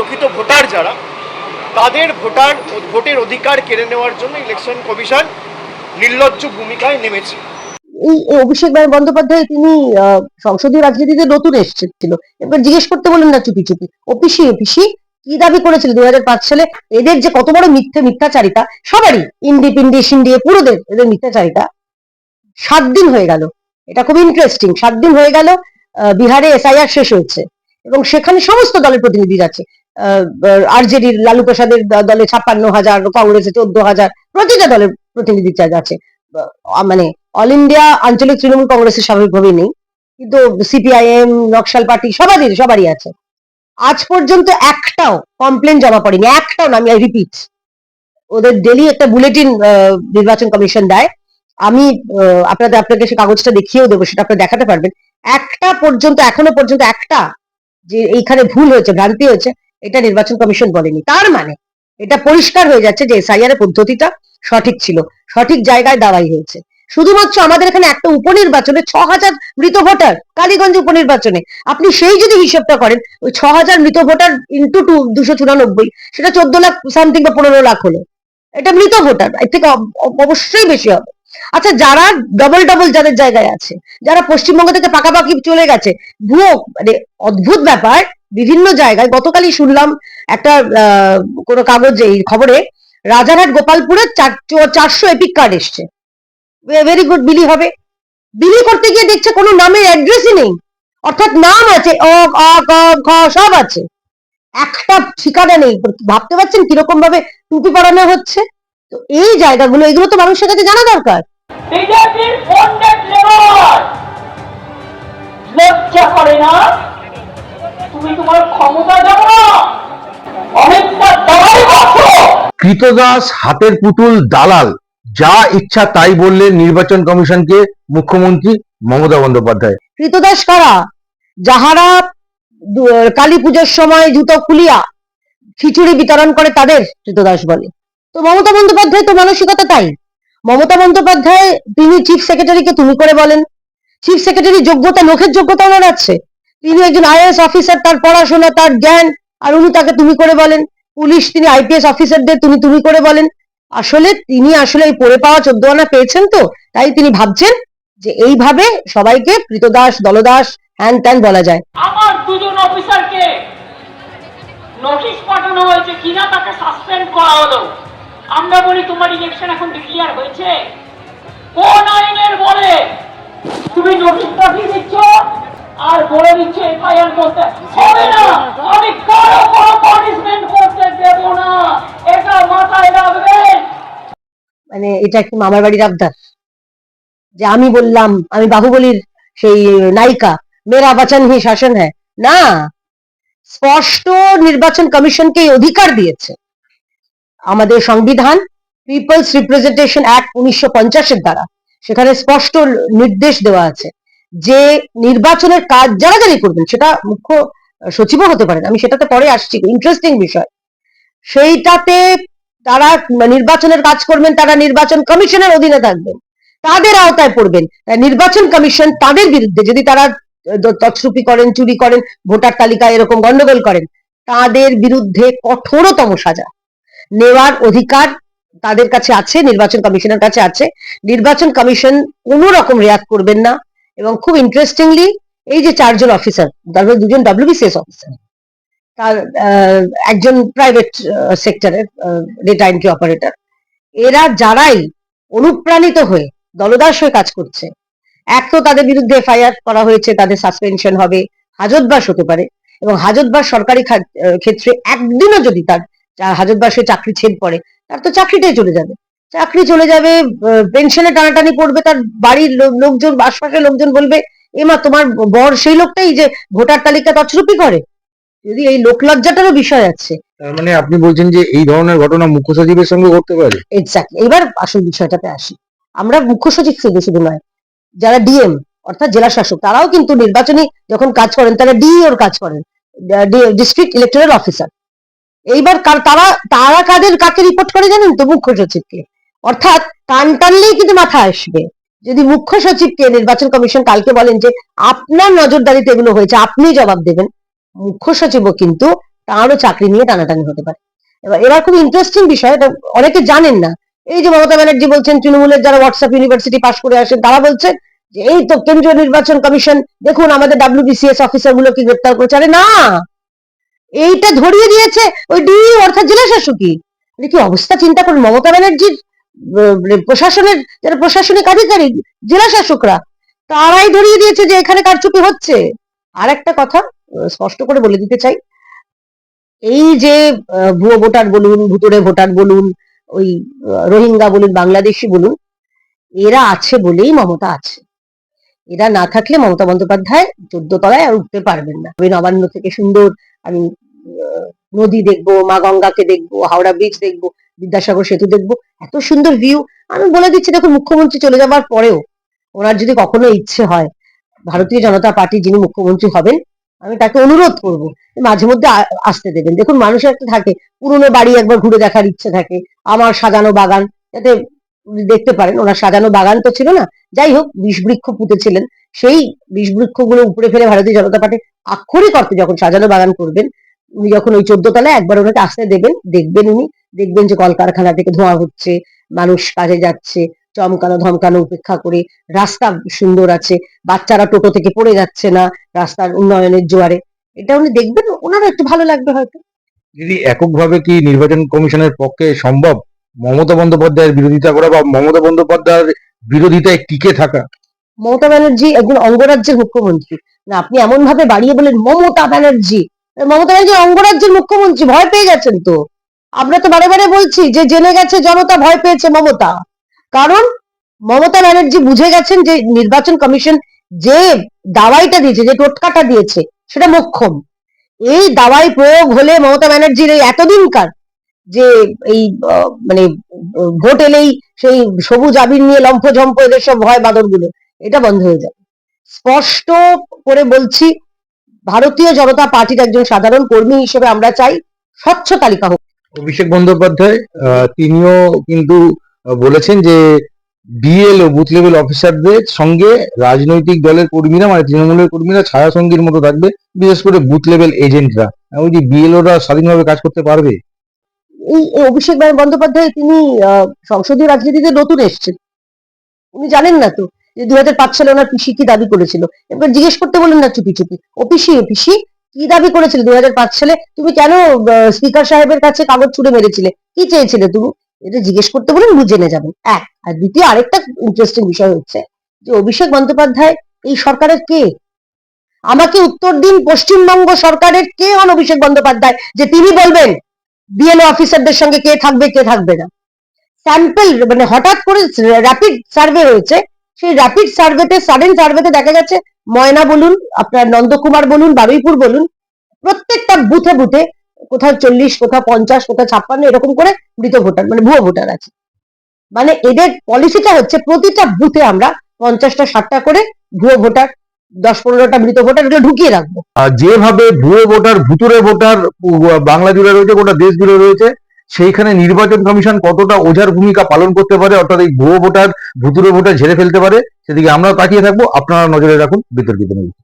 প্রকৃত ভোটার যারা, তাদের ভোটার, ভোটের অধিকার কেড়ে নেওয়ার জন্য ইলেকশন কমিশন নির্লজ্জ ভূমিকায় নেমেছে। এই অভিষেক বন্দ্যোপাধ্যায় তিনি সংসদীয় রাজনীতিতে নতুন এসেছিল। এবার জিজ্ঞেস করতে বললেন না চুপি চুপি। কি দাবি করেছিল দুই সালে? এদের যে কত বড় মিথ্যে মিথ্যাচারিতা, সবারই ইন্ডি পিন্ডি পুরোদের এদের মিথ্যাচারিতা সাত দিন হয়ে গেল। এটা খুব ইন্টারেস্টিং সাত দিন হয়ে গেল বিহারে এসআইআর শেষ হয়েছে এবং সেখানে সমস্ত দলের প্রতিনিধি যাচ্ছে। আরজেডির লালু প্রসাদের দলে ছাপ্পান্ন হাজার কংগ্রেসে চোদ্দ হাজার প্রতিটা দলের প্রতিনিধি চা- যাচ্ছে। আহ, মানে অল ইন্ডিয়া আঞ্চলিক তৃণমূল কংগ্রেসের স্বাভাবিকভাবেই নেই। কিন্তু সিপিআইএম নকশাল পার্টি সবারই সবারই আছে। আজ পর্যন্ত একটাও কমপ্লেন জমা পড়েনি। একটাও না আমি রিপিট ওদের ডেলি একটা বুলেটিন নির্বাচন কমিশন দেয়। আমি আপনাদের আপনাকে সে কাগজটা দেখিয়েও দেবো সেটা আপনারা দেখাতে পারবেন। একটা পর্যন্ত এখনও পর্যন্ত একটা যে এইখানে ভুল হয়েছে ভ্রান্তি হয়েছে এটা নির্বাচন কমিশন বলেনি। তার মানে এটা পরিষ্কার হয়ে যাচ্ছে যে এসআইআর পদ্ধতিটা সঠিক ছিল, সঠিক জায়গায় দাঁড়াই হয়েছে। শুধুমাত্র আমাদের এখানে একটা উপনির্বাচনে ছ হাজার মৃত ভোটার, কালীগঞ্জ উপনির্বাচনে। আপনি সেই যদি হিসেবটা করেন, ওই ছ হাজার মৃত ভোটার ইন্টু টু দুশো চুরানব্বই, সেটা চোদ্দ লাখ সামথিং বা পনেরো লাখ হলো। এটা মৃত ভোটার, এর থেকে অব- অব- অবশ্যই বেশি হবে। আচ্ছা যারা ডবল ডবল যাদের জায়গায় আছে, যারা পশ্চিমবঙ্গ থেকে পাকাপাকি চলে গেছে, ভুয়ো মানে অদ্ভুত ব্যাপার বিভিন্ন জায়গায় গতকালই শুনলাম একটা কোনো কাগজে এই খবরে, রাজারহাট গোপালপুরে চারশো এপিক কার্ড এসছে। ভেরি গুড বিলি হবে। বিলি করতে গিয়ে দেখছে কোনো নামের অ্যাড্রেসই নেই। অর্থাৎ নাম আছে, অ, আ ক খ সব আছে। একটা ঠিকানা নেই। ভাবতে পারছেন কীরকম ভাবে টুপি পরানো হচ্ছে? তো এই জায়গাগুলো, এগুলো তো মানুষের কাছে জানা দরকার। কৃতদাস হাতের পুতুল দালাল। যা ইচ্ছা তাই বললেন নির্বাচন কমিশনকে মুখ্যমন্ত্রী মমতা বন্দ্যোপাধ্যায়। কৃতদাস কারা? যাহারা কালী পুজোর সময় জুতো খুলিয়া খিচুড়ি বিতরণ করে তাদের, কৃতদাস বলে। তো মমতা বন্দ্যোপাধ্যায় তো মানসিকতা তাই। মমতা বন্দ্যোপাধ্যায়, তিনি চিফ সেক্রেটারিকে তুমি করে বলেন। চিফ সেক্রেটারি যোগ্যতা, লোকের যোগ্যতা ওনার আছে। তিনি একজন আইএস অফিসার, তার পড়াশোনা, তার জ্ঞান, আর উনি তাকে তুমি করে বলেন। পুলিশ, তিনি আইপিএস অফিসারদের তুমি তুমি করে বলেন। আসলে তিনি আসলে এই পড়ে পাওয়া চোদ্দ আনা পেয়েছেন তো, তাই তিনি ভাবছেন যে এইভাবে সবাইকে কৃতদাস দলদাস, হ্যান ত্যান বলা যায়। আমার দুজন অফিসারকে নোটিশ পাঠানো হয়েছে কিনা তাকে সাসপেন্ড করা হলো। আমরা বলি, তোমার ইলেকশন এখন ডিক্লিয়ার হয়েছে? কোন আইনের বলে তুমি পাঠিয়ে দিচ্ছ, আর বলে দিচ্ছ এফআইআর করতে হবে না আমি কারও কোনো পানিশমেন্ট করতে দেব না এটা মাথায় রাখবেন মানে এটা কি মামার বাড়ির আবদার? যে আমি বললাম, আমি বাহুবলীর সেই নায়িকা মেরা বচন হি, শাসন হ্যাঁ না, স্পষ্ট নির্বাচন কমিশনকে অধিকার দিয়েছে। আমাদের সংবিধান পিপলস রিপ্রেজেন্টেশন অ্যাক্ট উনিশশো পঞ্চাশের দ্বারা। সেখানে স্পষ্ট নির্দেশ দেওয়া আছে যে নির্বাচনের কাজ যারা যারাই করবেন, সেটা মুখ্য সচিবও হতে পারেন। আমি সেটাতে পরে আসছি ইন্টারেস্টিং বিষয়। সেইটাতে তারা নির্বাচনের কাজ করবেন, তারা নির্বাচন কমিশনের অধীনে থাকবেন, তাদের আওতায় পড়বেন। নির্বাচন কমিশন তাদের বিরুদ্ধে যদি তারা তছরুপি করেন, চুরি করেন, ভোটার তালিকায় এরকম গন্ডগোল করেন, তাদের বিরুদ্ধে কঠোরতম সাজা নেওয়ার অধিকার তাদের কাছে আছে, নির্বাচন কমিশনের কাছে আছে। নির্বাচন কমিশন কোনো রকম রেয়াক্ট করবেন না এবং খুব ইন্টারেস্টিংলি এই যে চারজন অফিসার তারপরে দুজন ডব্লিউবিসিএস অফিসার তার একজন প্রাইভেট সেক্টরের ডেটা এন্ট্রি অপারেটর এরা যারাই অনুপ্রাণিত হয়ে দলদাস হয়ে কাজ করছে, এক তো তাদের বিরুদ্ধে এফআইআর করা হয়েছে, তাদের সাসপেনশন হবে হাজতবাস হতে পারে এবং হাজতবাস সরকারি ক্ষেত্রে একদিনও যদি তার হাজতবাসে চাকরি ছেদ পড়ে, তার তো চাকরিটাই চলে যাবে। চাকরি চলে যাবে পেনশনে টানাটানি পড়বে, তার বাড়ির লোকজন, আশপাশের লোকজন বলবে এমা তোমার বর সেই লোকটাই যে ভোটার তালিকা তছরুপি করে। যদি এই লোকলজ্জাটারও বিষয় আছে। তার মানে আপনি বলছেন যে এই ধরনের ঘটনা মুখ্য সচিবের সঙ্গে ঘটতে পারে? এক্স্যাক্টলি এবার আসল বিষয়টাতে আসি। আমরা মুখ্য সচিব শুধু শুধু নয় যারা ডিএম অর্থাৎ জেলা শাসক তারাও কিন্তু নির্বাচনী যখন কাজ করেন তারা ডিইওর কাজ করেন ডিস্ট্রিক্ট ইলেকটোরাল অফিসার এইবার তারা তারা কাদের কাকে রিপোর্ট করে জানেন তো মুখ্য সচিবকে অর্থাৎ কান টানলেই কিন্তু মাথা আসবে। যদি মুখ্য সচিবকে নির্বাচন কমিশন কালকে বলেন যে আপনার নজরদারিতে এগুলো হয়েছে আপনি জবাব দেবেন। মুখ্য সচিবও কিন্তু তারও চাকরি নিয়ে টানাটানি হতে পারে। এবার এবার খুব ইন্টারেস্টিং বিষয়, এটা অনেকে জানেন না। এই যে মমতা ব্যানার্জি বলছেন, তৃণমূলের যারা হোয়াটসঅ্যাপ ইউনিভার্সিটি পাশ করে আসেন তারা বলছেন যে এই তো কেন্দ্রীয় নির্বাচন কমিশন, দেখুন আমাদের ডাব্লিউবিসিএস অফিসার গুলোকে গ্রেপ্তার করেছে। আরে না! এইটা ধরিয়ে দিয়েছে ওই ডি অর্থাৎ জেলা শাসকই। কি অবস্থা? চিন্তা করুন, মমতা ব্যানার্জির প্রশাসনের, যারা প্রশাসনিক আধিকারিক, জেলা শাসকরা, তারাই ধরিয়ে দিয়েছে যে এখানে কারচুপি হচ্ছে। আর একটা কথা স্পষ্ট করে বলে দিতে চাই। এই যে ভুয়ো ভোটার বলুন ভুতুরে ভোটার বলুন, ওই রোহিঙ্গা বলুন, বাংলাদেশি বলুন, এরা আছে বলেই মমতা আছে। এরা না থাকলে মমতা বন্দ্যোপাধ্যায় চোদ্দ তলায় আর উঠতে পারবেন না। ওই নবান্ন থেকে সুন্দর, আমি নদী দেখব, মা গঙ্গাকে দেখব, হাওড়া ব্রিজ দেখব, বিদ্যাসাগর সেতু দেখব, এত সুন্দর ভিউ আমি বলে দিচ্ছি, দেখুন, মুখ্যমন্ত্রী চলে যাবার পরেও ওনার যদি কখনো ইচ্ছে হয় ভারতীয় জনতা পার্টি যিনি মুখ্যমন্ত্রী হবেন, আমি তাকে অনুরোধ করব, মাঝে মধ্যে আসতে দেবেন। দেখুন, মানুষের একটা থাকে, পুরনো বাড়ি একবার ঘুরে দেখার ইচ্ছে থাকে, আমার সাজানো বাগান যাতে দেখতে পারেন, ওনার সাজানো বাগান তো ছিল না। যাই হোক বিষ বৃক্ষ পুঁতেছিলেন সেই বিষ বৃক্ষগুলো উপরে ফেলে ভারতীয় জনতা পার্টি আক্ষরিক অর্থে যখন সাজানো বাগান করবেন, উনি যখন ওই চোদ্দ তলায় একবার ওনাকে আসতে দেবেন, দেখবেন উনি, দেখবেন যে কলকারখানা থেকে ধোঁয়া হচ্ছে, মানুষ কাজে যাচ্ছে চমকানো ধমকানো উপেক্ষা করে রাস্তা সুন্দর আছে বাচ্চারা টোটো থেকে পড়ে যাচ্ছে না রাস্তার উন্নয়নের জোয়ারে। এটা উনি দেখবেন ওনারও একটু ভালো লাগবে হয়তো। দিদি এককভাবে কি নির্বাচন কমিশনের পক্ষে সম্ভব? মমতা বন্দ্যোপাধ্যায়ের বিরোধিতা করা বা মমতা বন্দ্যোপাধ্যায়ের বিরোধিতায় টিকে থাকা? মমতা ব্যানার্জি একজন অঙ্গরাজ্যের মুখ্যমন্ত্রী। না আপনি এমন ভাবে বাড়িয়ে বলেন মমতা ব্যানার্জি। মমতা ব্যানার্জি অঙ্গরাজ্যের মুখ্যমন্ত্রী ভয় পেয়ে গেছেন তো? আমরা তো বারে বারে বলছি যে জেনে গেছে জনতা ভয় পেয়েছে মমতা। কারণ মমতা ব্যানার্জি বুঝে গেছেন যে নির্বাচন কমিশন যে দাওয়াইটা দিয়েছে, যে টোটকাটা দিয়েছে, সেটা মোক্ষম। এই দাওয়াই প্রয়োগ হলে মমতা ব্যানার্জির এই এতদিনকার যে এই মানে ভোট এলেই সেই সবুজ আবির নিয়ে লম্ফঝম্প এদের সব ভয় বাদরগুলো, এটা বন্ধ হয়ে যাবে স্পষ্ট করে বলছি, ভারতীয় জনতা পার্টির একজন সাধারণ কর্মী হিসেবে আমরা চাই, স্বচ্ছ তালিকা হোক। অভিষেক বন্দ্যোপাধ্যায় তিনিও কিন্তু বলেছেন যে বিএলও বুথ লেভেল অফিসারদের সঙ্গে রাজনৈতিক দলের কর্মীরা মানে তৃণমূলের কর্মীরা ছায়া সঙ্গীর মতো থাকবে, বিশেষ করে বুথ লেভেল এজেন্টরা ওই যে বিএলওরা স্বাধীনভাবে কাজ করতে পারবে? এই অভিষেক বন্দ্যোপাধ্যায়, তিনি সংসদীয় রাজনীতিতে নতুন এসেছেন। উনি জানেন না তো যে দুই হাজার পাঁচ সালে ওনার পিসি কি দাবি করেছিল। এবার জিজ্ঞেস করতে বলেন না চুপি চুপি। ও পিসি পিসি, কি দাবি করেছিল দুই হাজার পাঁচ সালে? তুমি কেন স্পিকার সাহেবের কাছে কাগজ ছুড়ে মেরেছিলে? কি চেয়েছিলে তুমি? এটা জিজ্ঞেস করতে বলেন বুঝে জেনে যাবেন। এক। আর দ্বিতীয়, আরেকটা ইন্টারেস্টিং বিষয় হচ্ছে যে অভিষেক বন্দ্যোপাধ্যায়, এই সরকারের কে? আমাকে উত্তর দিন পশ্চিমবঙ্গ সরকারের কে হন অভিষেক বন্দ্যোপাধ্যায়? যে তিনি বলবেন বিএলও অফিসারদের সঙ্গে কে থাকবে কে থাকবে না। স্যাম্পল মানে হঠাৎ করে র্যাপিড সার্ভে হয়েছে। সেই র্যাপিড সার্ভেতে সাডেন সার্ভেতে দেখা গেছে, ময়না বলুন, আপনার নন্দকুমার বলুন, বারুইপুর বলুন, প্রত্যেকটা বুথে বুথে কোথাও চল্লিশ কোথাও পঞ্চাশ কোথাও ছাপ্পান্ন, এরকম করে মৃত ভোটার মানে ভুয়ো ভোটার আছে। মানে এদের পলিসিটা হচ্ছে প্রতিটা বুথে আমরা পঞ্চাশটা, ষাটটা করে ভুয়ো ভোটার, দশ পনেরোটা মৃত ভোটার এগুলো ঢুকিয়ে রাখব। আর যেভাবে ভুয়ো ভোটার ভুতুরে ভোটার, বাংলা জুড়ে রয়েছে, গোটা দেশ জুড়ে রয়েছে, সেইখানে নির্বাচন কমিশন কতটা ওঝার ভূমিকা পালন করতে পারে, অর্থাৎ এই ভুয়ো ভোটার ভুতুরে ভোটার ঝেড়ে ফেলতে পারে, সেদিকে আমরাও তাকিয়ে থাকব। আপনারা নজরে রাখুন, বিতর্কিত নিউজ।